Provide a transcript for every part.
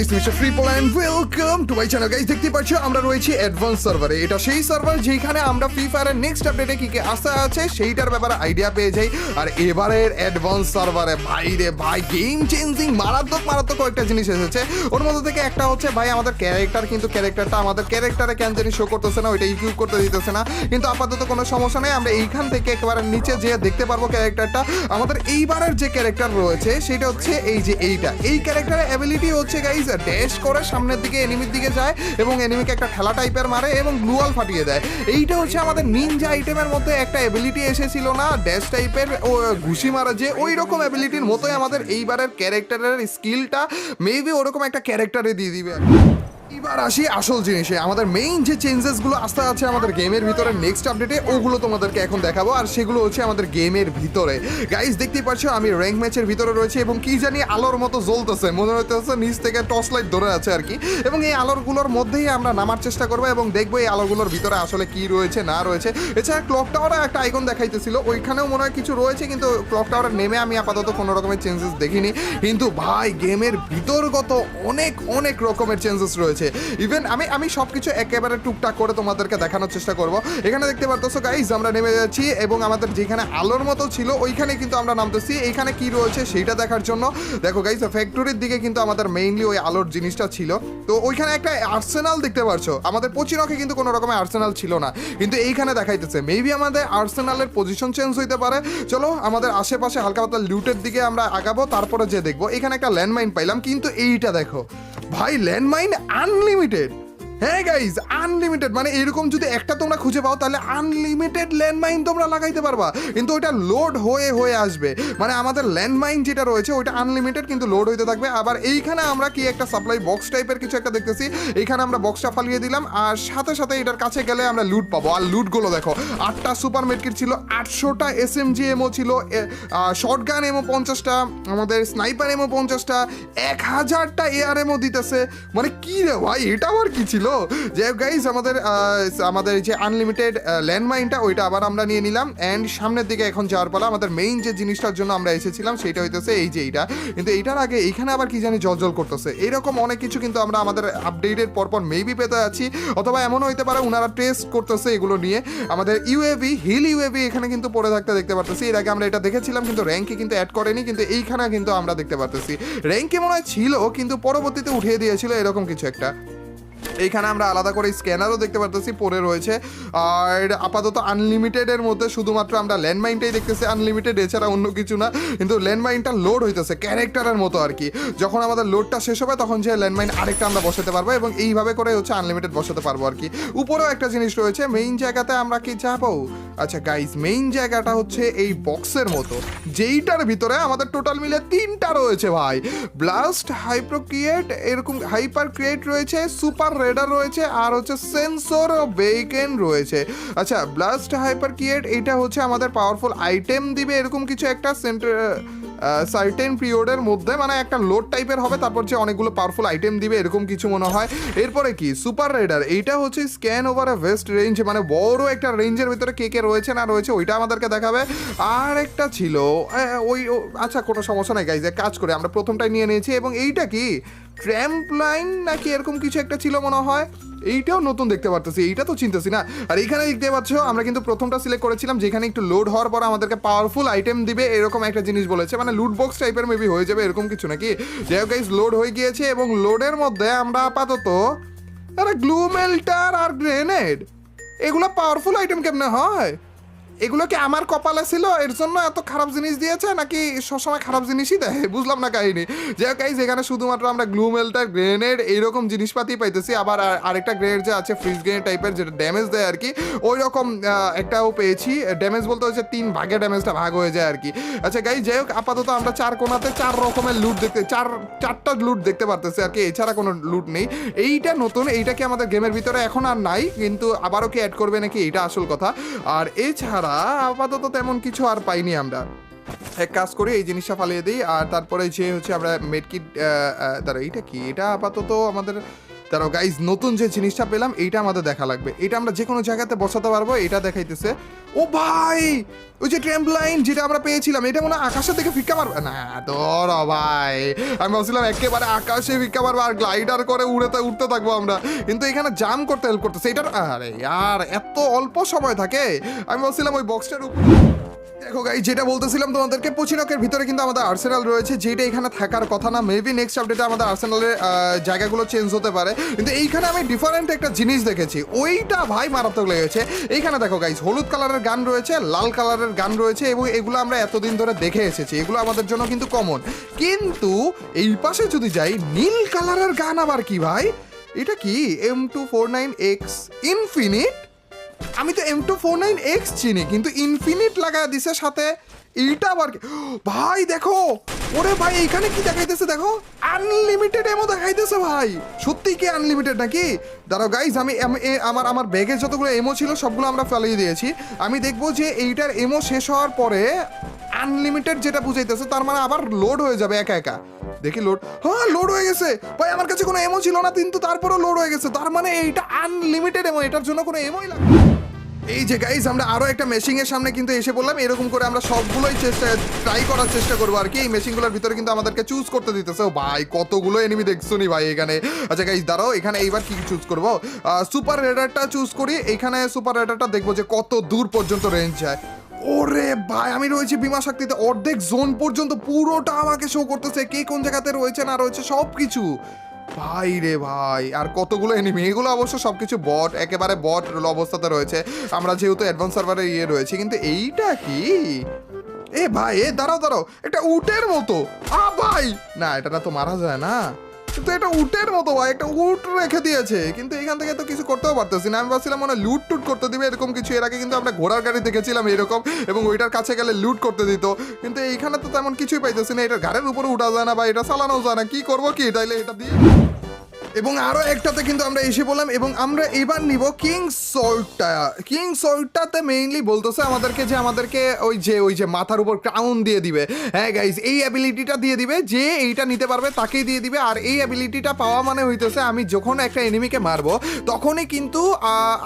It's mister triple ভাই আমাদের character কিন্তু শো করতেছে না ওইটা করতে দিতেছে না কিন্তু আপাতত কোনো সমস্যা নেই আমরা এইখান থেকে একেবারে নিচে যে দেখতে পারব ক্যারেক্টারটা আমাদের এইবারের যে ক্যারেক্টার রয়েছে সেটা হচ্ছে এই যে এইটা এই ক্যারেক্টারের অ্যাবিলিটি হচ্ছে গাইজ ড্যাশ করে সামনের দিকে এনিমির দিকে যায় এবং এনিমিকে একটা ঠেলা টাইপের মারে এবং গ্লুয়াল ফাটিয়ে দেয়। এইটা হচ্ছে আমাদের নিনজা আইটেমের মধ্যে একটা অ্যাবিলিটি এসেছিল না ড্যাশ টাইপের ও, ঘুষি মারা যে ওই রকম অ্যাবিলিটির মতোই আমাদের এইবারের ক্যারেক্টারের স্কিলটা মেবি ওরকম একটা ক্যারেক্টারে দিয়ে দিবে। এবার আসি আসল জিনিসে। আমাদের মেইন যে চেঞ্জেসগুলো আসতে আছে আমাদের গেমের ভিতরে নেক্সট আপডেটে ওগুলো তোমাদেরকে এখন দেখাবো। আর সেগুলো হচ্ছে আমাদের গেমের ভিতরে। গাইস দেখতেই পাচ্ছ, আমি র্যাঙ্ক ম্যাচের ভিতরে রয়েছে এবং কি জানি আলোর মতো জ্বলতেছে। মনে হইতেছে নিচ থেকে টর্চ লাইট ধরে আছে আর কি। এবং এই আলোরগুলোর মধ্যেই আমরা নামার চেষ্টা করব এবং দেখব এই আলোগুলোর ভিতরে আসলে কি রয়েছে, না রয়েছে। এছাড়া ক্লক টাওয়ারে একটা আইকন দেখাইতেছিল। ওইখানেও মনে হয় কিছু রয়েছে, কিন্তু ক্লক টাওয়ারে নেমে আমি আপাতত কোনো রকমের চেঞ্জেস দেখিনি। কিন্তু ভাই গেমের ভিতরগত অনেক অনেক রকমের চেঞ্জেস রয়েছে। ইভেন আমি আমি সব কিছু একেবারে টুকটাক করে তোমাদেরকে দেখানোর চেষ্টা করব। এখানে দেখতে পারতেছো গাইজ আমরা নেমে যাচ্ছি এবং আমাদের যেখানে আলোর মতো ছিল ওইখানে কিন্তু আমরা নামতেছি। এইখানে কি রয়েছে সেইটা দেখার জন্য। দেখো গাইজ ফ্যাক্টরির দিকে কিন্তু আমাদের মেইনলি ওই আলোর জিনিসটা ছিল। তো ওইখানে একটা আর্সেনাল দেখতে পারছ। আমাদের পচিনকে কিন্তু কোনো রকমের আর্সেনাল ছিল না। কিন্তু এইখানে দেখাইতেছে। মেবি আমাদের আর্সেনালের পজিশন চেঞ্জ হইতে পারে। চলো, আমাদের আশেপাশে হালকা পাতলা লুটের দিকে আমরা আগাবো, তারপরে যে দেখব। এখানে একটা ল্যান্ডমাইন পাইলাম, কিন্তু এইটা দেখো। ভাই ল্যান্ডমাইন আনলিমিটেড হ্যাঁ গাইজ আনলিমিটেড মানে এরকম যদি একটা তোমরা খুঁজে পাও, তাহলে আনলিমিটেড ল্যান্ডমাইন তোমরা লাগাইতে পারবা। কিন্তু ওইটা লোড হয়ে হয়ে আসবে। মানে আমাদের ল্যান্ডমাইন যেটা রয়েছে, ওইটা আনলিমিটেড কিন্তু লোড হইতে থাকবে। আবার এইখানে আমরা কি একটা সাপ্লাই বক্স টাইপের কিছু একটা দেখতেছি। এইখানে আমরা বক্সটা ফালিয়ে দিলাম, আর সাথে সাথে এটার কাছে গেলে আমরা লুট পাবো। আর লুটগুলো দেখো, আটটা সুপার মেডকিট ছিল, আটশোটা এস এম জি এমও ছিল শর্ট গান এমও পঞ্চাশটা, আমাদের স্নাইপার এমও পঞ্চাশটা, এক হাজারটা এআর এমও দিতেছে। মানে কি রে ভাই এটা আবার কি ছিল? যে গাইজ আমাদের আমাদের যে আনলিমিটেড ল্যান্ডমাইনটা ওইটা আবার আমরা নিয়ে নিলাম। অ্যান্ড সামনের দিকে এখন যাওয়ার পালা আমাদের মেইন যে জিনিসটার জন্য আমরা এসেছিলাম, সেটা হইতেছে এই যে এইটা। কিন্তু এইটার আগে এইখানে আবার কি জানি জল করতেছে। এরকম অনেক কিছু কিন্তু আমরা আমাদের আপডেটের পরপর মেবি পেতে আছি। অথবা এমনও হইতে পারে ওনারা টেস্ট করতেছে এগুলো নিয়ে। আমাদের ইউএভি হিল ইউএভি এখানে কিন্তু পড়ে থাকতে দেখতে পারতেছি। এর আগে আমরা এটা দেখেছিলাম, কিন্তু র্যাঙ্কে কিন্তু অ্যাড করেনি, কিন্তু এইখানে কিন্তু আমরা দেখতে পারতেছি। র্যাঙ্কে মনে হয় ছিল, কিন্তু পরবর্তীতে উঠিয়ে দিয়েছিল এরকম কিছু একটা। এইখানে আমরা আলাদা করে স্ক্যানারও দেখতে পারতেছি পরে রয়েছে। আর আপাতত আনলিমিটেডের মধ্যে শুধুমাত্র আমরা ল্যান্ডমাইনটাই দেখতেছি আনলিমিটেড এছাড়া অন্য কিছু না। কিন্তু ল্যান্ডমাইনটা লোড হইতেছে ক্যারেক্টারের মতো আর কি। যখন আমাদের লোডটা শেষ হবে, তখন যে ল্যান্ডমাইন আরেকটা আমরা বসাতে পারব এবং এইভাবে করে হচ্ছে আনলিমিটেড বসাতে পারব আর কি। উপরেও একটা জিনিস রয়েছে মেইন জায়গাতে আমরা কি যাব? আচ্ছা গাইজ মেইন জায়গাটা হচ্ছে এই বক্সের মতো। যেইটার ভিতরে আমাদের টোটাল মিলে তিনটা রয়েছে ভাই। ব্লাস্ট হাইপ্রো ক্রিয়েট এরকম হাইপার ক্রিয়েট রয়েছে সুপার রেডার রয়েছে, আর হচ্ছে সেন্সর বেকেন রয়েছে। আচ্ছা ব্লাস্ট হাইপার ক্রিয়েট এটা হচ্ছে আমাদের পাওয়ারফুল আইটেম দিবে, এরকম কিছু একটা সেন্টার সার্টেন পিরিয়ডের মধ্যে মানে একটা লোড টাইপের হবে, তারপর যে অনেকগুলো পাওয়ারফুল আইটেম দিবে, এরকম কিছু মনে হয়। এরপরে কি? সুপার রেডার এইটা হচ্ছে scan over a vast range মানে বড় একটা রেঞ্জের ভিতরে কে কে রয়েছে, না রয়েছে, ওইটা আমাদেরকে দেখাবে। আর একটা ছিল ওই আচ্ছা কোনো সমস্যা নাই গাইজ কাজ করে, আমরা প্রথমটাই নিয়ে নিয়েছি, এবং এইটা কি? ট্র্যাম্প লাইন নাকি এরকম কিছু একটা ছিল মনে হয়? এইটাও নতুন দেখতে পারতেছি, এইটা তো চিনতেছি না। আর এইখানে দেখতে পাচ্ছ, আমরা কিন্তু প্রথমটা সিলেক্ট করেছিলাম, যেখানে একটু লোড হওয়ার পর আমাদেরকে পাওয়ারফুল আইটেম দিবে, এরকম একটা জিনিস বলেছে। মানে লুট বক্স টাইপের মেবি হয়ে যাবে, এরকম কিছু নাকি? যাই হোক লোড হয়ে গিয়েছে এবং লোডের মধ্যে আমরা আপাতত, আরে গ্লু মেল্টার আর গ্রেনেড এগুলো পাওয়ারফুল আইটেম কেমনে হয়? এগুলো কি আমার কপালে ছিল? এর জন্য এত খারাপ জিনিস দিয়েছে? নাকি সবসময় খারাপ জিনিসই দেয়? বুঝলাম না কাহিনী। যাই হোক এখানে শুধুমাত্র আমরা গ্লু মেল্টার গ্রেনেড এইরকম জিনিসপাতি পাইতেছি। আবার আর- আরেকটা গ্রেনেড যে আছে ফ্রিজ গ্রেনেড টাইপের যেটা ড্যামেজ দেয় আর কি ওই রকম একটাও পেয়েছি। ড্যামেজ বলতে হচ্ছে তিন ভাগে ড্যামেজটা ভাগ হয়ে যায় আর কি। আচ্ছা গাই যাই হোক, আপাতত আমরা চার কোনাতে চার রকমের লুট দেখতে, চার, চারটা লুট দেখতে পারতেছি আর কি। এছাড়া কোনো লুট নেই। এইটা নতুন, এইটা কি আমাদের গেমের ভিতরে এখন আর নাই, কিন্তু আবারও কি অ্যাড করবে নাকি? এইটা আসল কথা। আর এছাড়া আপাতত তেমন কিছু আর পাইনি আমরা। এক কাজ করি, এই জিনিসটা ফালিয়ে দিই, আর তারপরে যে হচ্ছে আমরা মেডকিট দাঁড়া এইটা কি? এটা আপাতত আমাদের তারও গাইজ নতুন যে জিনিসটা পেলাম, এইটা আমাদের দেখা লাগবে। এটা আমরা যে কোনো জায়গাতে বসাতে পারব, এটা দেখাইতেছে। ও ভাই, ওই যে ট্রেম্পলাইন যেটা আমরা পেয়েছিলাম, এটা মনে হয় আকাশের দিকে ফিক্কা মারবে? না তোর ভাই। আমি ভাবছিলাম একেবারে আকাশে ফিক্কা মারবো আর গ্লাইডার করে উড়তে উঠতে থাকব আমরা। কিন্তু এখানে জাম করতে হেল্প করতেছে। এটার আরে, আর এত অল্প সময় থাকে। আমি ভাবছিলাম ওই বক্সটার উপর দেখো গাই যেটা বলতেছিলাম তোমাদেরকে, পচিনকের ভিতরে কিন্তু আমাদের আর্সেনাল রয়েছে, যেটা এখানে থাকার কথা না। মেবি নেক্সট আপডেটে আমাদের আর্সেনালের জায়গাগুলো চেঞ্জ হতে পারে। কিন্তু এইখানে আমি ডিফারেন্ট একটা জিনিস দেখেছি। ওইটা ভাই মারাত্মক লেগেছে। এইখানে দেখো গাইজ হলুদ কালারের গান রয়েছে, লাল কালারের গান রয়েছে, এবং এগুলো আমরা এতদিন ধরে দেখে এসেছি। এগুলো আমাদের জন্য কিন্তু কমন কিন্তু এই পাশে যদি যাই, নীল কালারের গান আবার কি ভাই? এটা কি? M two four nine X infinite আমি তো M two four nine X চিনি, কিন্তু ইনফিনিট লাগা দিছে সাথে এইটা আবার ভাই, দেখো! ওরে ভাই, এইখানে কি দেখাইতেছে দেখো? আনলিমিটেড এমো দেখাইতেছে ভাই! সত্যি কি আনলিমিটেড নাকি? দাঁড়াও গাইজ আমি আমার আমার ব্যাগে যতগুলো এমও ছিল, সবগুলো আমরা ফেলিয়ে দিয়েছি। আমি দেখব যে এইটার এমও শেষ হওয়ার পরে আনলিমিটেড যেটা বুঝাইতেছে, তার মানে আবার লোড হয়ে যাবে একা একা। দেখি লোড হ্যাঁ লোড হয়ে গেছে। ভাই, আমার কাছে কোনো এমো ছিল না, কিন্তু তারপরও লোড হয়ে গেছে। তার মানে এইটা আনলিমিটেড এমো এটার জন্য কোনো এমোই লাগবে না। এই যে গাইজ আমরা আরও একটা মেশিনের সামনে কিন্তু এসে বললাম এরকম করে আমরা সবগুলোই চেষ্টা ট্রাই করার চেষ্টা করব আর কি। এই মেশিনগুলোর ভিতরে কিন্তু আমাদেরকে চুজ করতে দিতেছে। ও ভাই, কতগুলো এনিমি দেখছ নি ভাই এখানে। আচ্ছা গাইজ দাঁড়াও, এখানে এইবার কি চুজ করব? সুপার রেডারটা চুজ করি। এখানে সুপার রেডারটা দেখব যে কত দূর পর্যন্ত রেঞ্জ যায়। ওরে ভাই, আমি রয়েছি বিমা শক্তিতে। অর্ধেক জোন পর্যন্ত পুরোটা আমাকে শো করতেছে কে কোন জায়গাতে রয়েছে, না রয়েছে সব কিছু ভাই রে ভাই, আর কতগুলো এনিমি এগুলো অবশ্য সবকিছু বট একেবারে বট অবস্থাতে রয়েছে। আমরা যেহেতু অ্যাডভান্স সার্ভারে ইয়ে রয়েছে, কিন্তু এইটা কি? এ ভাই, এ দাঁড়াও দাঁড়াও, এটা উটের মতো। আ ভাই! না, এটা না তো মারা যায় না। কিন্তু এটা উটের মতো ভাই, একটা উট রেখে দিয়েছে। কিন্তু এখান থেকে তো কিছু করতেও পারতেছি না। আমি ভাবছিলাম মানে লুট টুট করতে দিবে, এরকম কিছু। এর আগে কিন্তু আমরা ঘোড়ার গাড়ি দেখেছিলাম এরকম, এবং ওইটার কাছে গেলে লুট করতে দিত। কিন্তু এইখানে তো তেমন কিছুই পাইতেছি না। এটা ঘাড়ের উপরে উঠা যায় না বা এটা চালানো যায় না। কি করব কি? তাইলে এটা দিয়ে এবং আরও একটাতে কিন্তু আমরা এসে বললাম এবং আমরা এবার নিব কিং সল্টটা। কিং সল্টটাতে মেইনলি বলতেছে আমাদেরকে যে আমাদেরকে ওই যে ওই যে মাথার উপর ক্রাউন দিয়ে দিবে। হ্যাঁ গাইজ এই অ্যাবিলিটিটা দিয়ে দিবে যে এইটা নিতে পারবে, তাকেই দিয়ে দিবে। আর এই অ্যাবিলিটিটা পাওয়া মানে হইতেছে আমি যখন একটা এনিমিকে মারবো, তখনই কিন্তু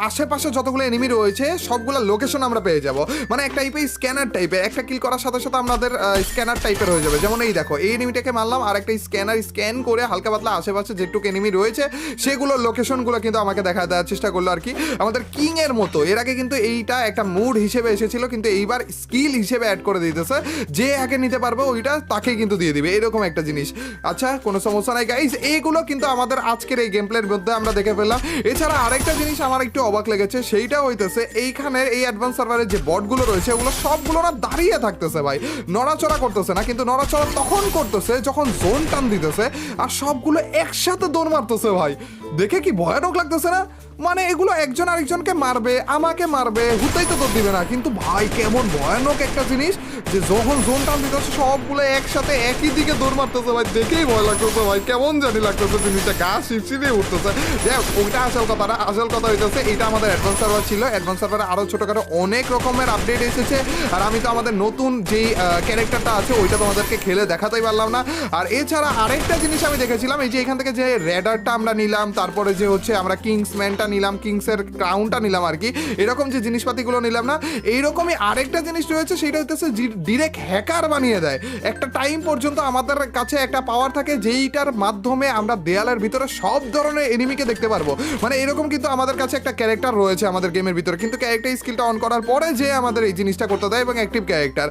আশেপাশে যতগুলো এনিমি রয়েছে, সবগুলো লোকেশন আমরা পেয়ে যাব। মানে এক টাইপের স্ক্যানার টাইপের একটা কিল করার সাথে সাথে আমাদের স্ক্যানার টাইপের হয়ে যাবে। যেমন এই দেখো, এই এনিমিটাকে মারলাম আর একটা স্ক্যানার স্ক্যান করে হালকা পাতলা আশেপাশে যেটুকু এনিমি রয়েছে, সেগুলোর লোকেশনগুলো কিন্তু আমাকে দেখা দেওয়ার চেষ্টা করল আর কি। আমাদের কিং এর মতো, এর আগে কিন্তু এইটা একটা মুড হিসেবে এসেছিল, কিন্তু এইবার স্কিল হিসেবে অ্যাড করে দিতেছে। যে আগে নিতে পারবে ওইটা তাকে কিন্তু দিয়ে দিবে, এরকম একটা জিনিস। আচ্ছা কোনো সমস্যা নাই গাইস এইগুলো কিন্তু আমাদের আজকের এই গেম প্লের মধ্যে আমরা দেখে ফেললাম। এছাড়া আরেকটা জিনিস আমার একটু অবাক লেগেছে সেইটা হইতেছে এইখানে এই অ্যাডভান্স সার্ভারের যে বটগুলো রয়েছে, ওগুলো সবগুলো না দাঁড়িয়ে থাকতেছে ভাই। নড়াচড়া করতেছে না, কিন্তু নড়াচড়া তখন করতেছে, যখন জোন টান দিতেছে, আর সবগুলো একসাথে দৌড় মারতেছে ভাই। দেখে কি ভয়ানক লাগতেছে না? মানে এগুলো একজন আরেকজনকে মারবে, আমাকে মারবে, হুতেই তো দিবে না। কিন্তু ভাই, কেমন ভয়ানক একটা জিনিস যে যখন জোন টান দিতেছে সবগুলো একসাথে একই দিকে দৌড় মারতেছে ভাই। দেখেই ভয় লাগতেছে ভাই, কেমন জানি লাগতেছে জিনিসটা। গা শিরশিরে উঠতেছে। দেখ ওইটা আসল কথা না, আসল কথা হইতেছে, এটা আমাদের অ্যাডভান্স সার্ভার ছিল। অ্যাডভান্স সার্ভারে আরও ছোটখাটো অনেক রকমের আপডেট এসেছে। আর আমি তো আমাদের নতুন যেই ক্যারেক্টারটা আছে, ওইটা তোমাদেরকে খেলে দেখাতেই পারলাম না। আর এছাড়া আরেকটা জিনিস আমি দেখেছিলাম, এই যে এখান থেকে যে রেডারটা আমরা নিলাম, তারপরে যে হচ্ছে আমরা কিংসম্যানটা নিলাম কিংসের ক্রাউনটা নিলাম আর কি। এরকম যে জিনিসপাতিগুলো নিলাম না, এইরকমই আরেকটা জিনিস রয়েছে, সেটা হচ্ছে ডিরেক্ট হ্যাকার বানিয়ে দেয়। একটা টাইম পর্যন্ত আমাদের কাছে একটা পাওয়ার থাকে, যেইটার মাধ্যমে আমরা দেয়ালের ভিতরে সব ধরনের এনিমিকে দেখতে পারব। মানে এরকম কিন্তু আমাদের কাছে একটা ক্যারেক্টার রয়েছে আমাদের গেমের ভিতরে। কিন্তু ক্যারেক্টার স্কিলটা অন করার পরে যে আমাদের এই জিনিসটা করতে দেয় এবং অ্যাক্টিভ ক্যারেক্টার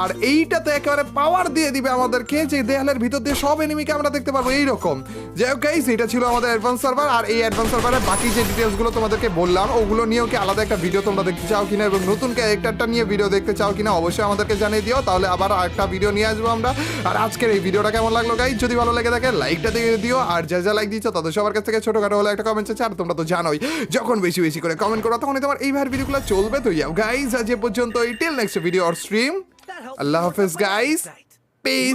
আর এইটাতে একেবারে পাওয়ার দিয়ে দিবে আমাদেরকে, যে দেয়ালের ভিতর দিয়ে সব এনিমিকে আমরা দেখতে পারব। এইরকম। যাই হোক গাইস এটা ছিল আমাদের অ্যাডভান্স সার্ভার আর এই অ্যাডভান্স সার্ভারের বাকি যে ডিটেলসগুলো তোমাদেরকে বললাম ওগুলো নিয়েও কি আলাদা একটা ভিডিও তোমরা দেখতে চাও কিনা এবং নতুন ক্যারেক্টারটা নিয়ে ভিডিও দেখতে চাও কিনা অবশ্যই আমাদেরকে জানিয়ে দিও তাহলে আবার একটা ভিডিও নিয়ে আসব আমরা। আর আজকের এই ভিডিওটা কেমন লাগল গাইজ যদি ভালো লেগে থাকে লাইকটা দিয়ে দিও আর যা যা লাইক দিচ্ছ তাদের সবার কাছ থেকে ছোটখাটো হলে একটা কমেন্ট আছে আর তোমরা তো জানোই যখন বেশি বেশি করে কমেন্ট করো তখনই তোমার এই ভাইয়ের ভিডিওগুলো চলবে। তো যাও গাইজ আজ এ পর্যন্ত till next video or stream আল্লাহ হাফেজ গাইজ পিস